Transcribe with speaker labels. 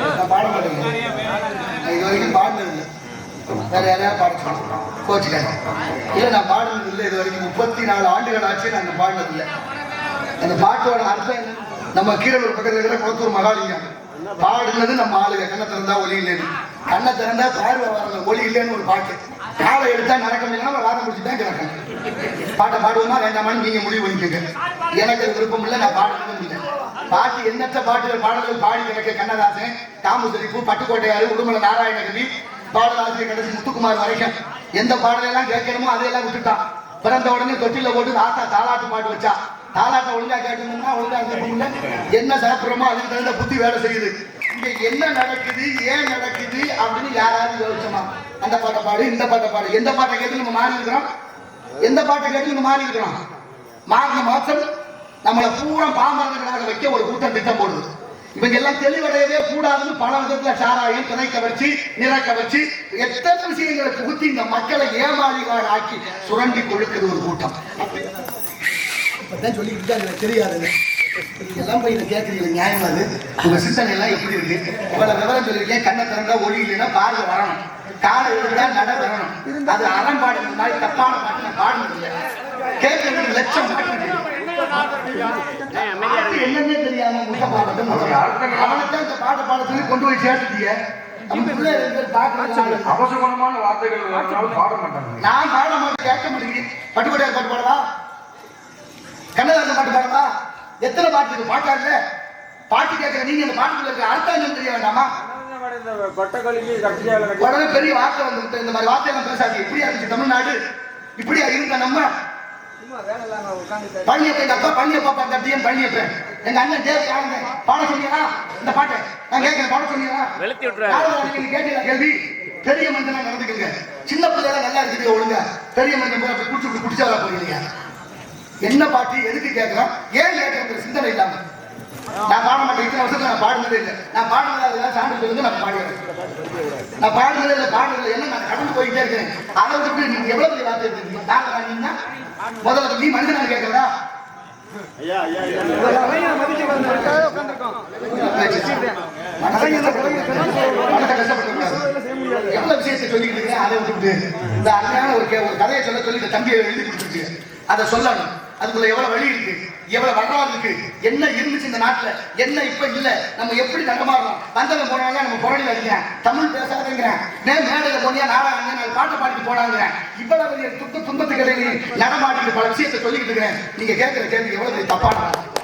Speaker 1: நான் பாட மாட்டேங்க நான் இது வரைக்கும் பாடினது இல்லை வேற யாரையா பாட சொல்லணும் கோச்சுக்காங்க இல்லை நான் பாடினது இல்லை இது வரைக்கும் முப்பத்தி நாலு ஆண்டுகள் ஆச்சு நான் பாடினது இல்லை அந்த பாட்டோட அர்த்தம் என்ன நம்ம கீழூர் பக்கத்தில் இருக்கிற குளத்தூர் மகாலிங்கம் பாடுனது நம்ம ஆளுங்க கண்ணை திறந்தா ஒலி இல்லைன்னு கண்ணை திறந்தா பார்வை வரல ஒலி இல்லைன்னு ஒரு பாட்டு காலை எடுத்தா நடக்க முடியலன்னா வாதம் முடிச்சு தான் கிடக்கணும் பாட்டை பாடுவோமா? வேண்டாமான்னு நீங்க முடிவு பண்ணிக்கோங்க. எனக்கு அது விருப்பம் இல்லை நான் பாடுறதும் பாட்டு எண்ணற்ற பாட்டுகள் பாடல்கள் பாடி எனக்கு கண்ணதாசன் தாமுசரிப்பு பட்டுக்கோட்டையாறு உடுமலை நாராயணகவி பாடலாசிரியர் கடைசி முத்துக்குமார் வரைக்கும் எந்த பாடலெல்லாம் கேட்கணுமோ அதையெல்லாம் விட்டுட்டான். பிறந்த உடனே தொட்டில போட்டு தாத்தா தாலாட்டு பாட்டு வச்சா. தாலாட்டை ஒழுங்கா கேட்கணும்னா ஒழுங்கா கேட்கணும்ல என்ன சாப்பிட்றோமோ அதுக்கு தகுந்த புத்தி வேலை செய்யுது. இங்க என்ன நடக்குது ஏன் நடக்குது அப்படின்னு யாராவது யோசிச்சோமா? அந்த பாட்டை பாடு இந்த பாட்டை பாடு. எந்த பாட்டை கேட்டு நம்ம மாறி இருக்கிறோம் எந்த பாட்டை கேட்டு நம்ம மாறி இருக்கிறோம் மாறின மாற்றம் பூரா பாமரர்களாக வைக்க ஒரு கூட்டம் திட்டம் போடுது. இவங்க எல்லாம் தெளிவடையவே கூடாதுன்னு பல விதத்துல சாராயம் திரைக்க வச்சு நிறக்க வச்சு எத்தனை விஷயங்களை புகுத்தி இந்த மக்களை ஏமாளிகள் ஆக்கி சுரண்டி கொழுக்குது ஒரு கூட்டம். சொல்லிக்கிட்டு தான் எனக்கு தெரியாதுங்க எல்லாம் போய் இதை கேட்கறீங்க நியாயம் அது. உங்க சிந்தனை எல்லாம் எப்படி இருக்கு? இவ்வளவு விவரம் சொல்லிருக்கேன் கண்ணை திறந்தா ஒளி இல்லைன்னா பார்வை வரணும். காலை எழுந்தா நட வரணும். அது அறம் பாடுறது மாதிரி தப்பான பாட்டு நான் பாடுறது இல்லை கேட்கறதுக்கு லட்சம் பாட்டு என்னன்னே தெரியாம முட்டை பாடட்டும் இந்த பாட்டை பாட சொல்லி கொண்டு போய் சேர்த்துட்டீங்க நம்ம பிள்ளை
Speaker 2: வார்த்தைகள் பாட மாட்டாங்க
Speaker 1: நான் பாட மாட்டேன் கேட்க மாட்டேங்குது பட்டுக்கோட்டையார் பாட்டு பாடவா கண்ணதாசன் பாட்டு பாடவா எத்தனை பாட்டு இருக்கு பாட்டாருல பாட்டு கேட்கிற நீங்க இந்த பாட்டுக்குள்ள இருக்க அர்த்தம் என்னன்னு தெரிய வேண்டாமா உடனே பெரிய வார்த்தை வந்துட்டு இந்த மாதிரி வார்த்தையெல்லாம் பேசாது இப்படியா இருந்துச்சு தமிழ்நாடு இப்படியா இருந்த நம்ம பழனியப்ப எங்க அப்பா பழனியப்பா பார்த்த எங்க அண்ணன் தேவ யாருங்க பாட சொன்னீங்களா இந்த பாட்டை நான் கேட்கிறேன் பாட சொன்னீங்களா
Speaker 3: வெளுத்தி
Speaker 1: நீங்க கேட்டீங்களா கேள்வி பெரிய மனுஷனா நடந்துக்கங்க சின்ன பிள்ளைல நல்லா இருக்குது ஒழுங்கா பெரிய மனுஷன் போய் அப்படி குடிச்சு குடிச்சா வர போறீங்க என்ன பாட்டு எதுக்கு கேட்கிறோம் ஏன் கேட்கறது சிந்தனை இல்லாம நான் பாட மாட்டேன் இத்தனை வருஷத்துல நான் பாடுனதே இல்லை. நான் பாடுனது அதெல்லாம் சான்று சொல்லுங்க நான் பாடுறேன் நான் பாடுனதே இல்லை பாடுனது என்ன நான் கடந்து போயிட்டே இருக்கேன். அதை விட்டு நீங்க எவ்வளவு பெரிய வார்த்தை எடுத்துருக்கீங்க நாங்க வாங்கினா முதல்ல நீ மனுஷனா கேட்கறதா. எவ்வளவு விஷயத்தை சொல்லிக்கிட்டு இருக்கேன், அதை விட்டுவிட்டு, இந்த அருமையான ஒரு கதையை சொல்ல சொல்லி இந்த தம்பியை எழுதி கொடுத்துருச்சு. அதை சொல்லணும். அதுக்குள்ள எவ்வளவு வழி இருக்கு? எவ்வளவு வரலாறு இருக்கு? என்ன இருந்துச்சு இந்த நாட்டுல? என்ன இப்ப இல்ல? நம்ம எப்படி நடமாறோம் வந்தவன் போனாங்க நம்ம புரளி அடிக்கிறேன் தமிழ் பேசாதங்கிறேன். நே மேடையில போனியா நாடா நான் பாட்டு பாடிட்டு போனாங்க இவ்வளவு பெரிய துக்க துன்பத்துக்கு இடையில நடமாட்டிட்டு பல விஷயத்தை சொல்லிக்கிட்டு இருக்கிறேன். நீங்க கேட்கிற கேள்வி எவ்வளவு பெரிய தப்பான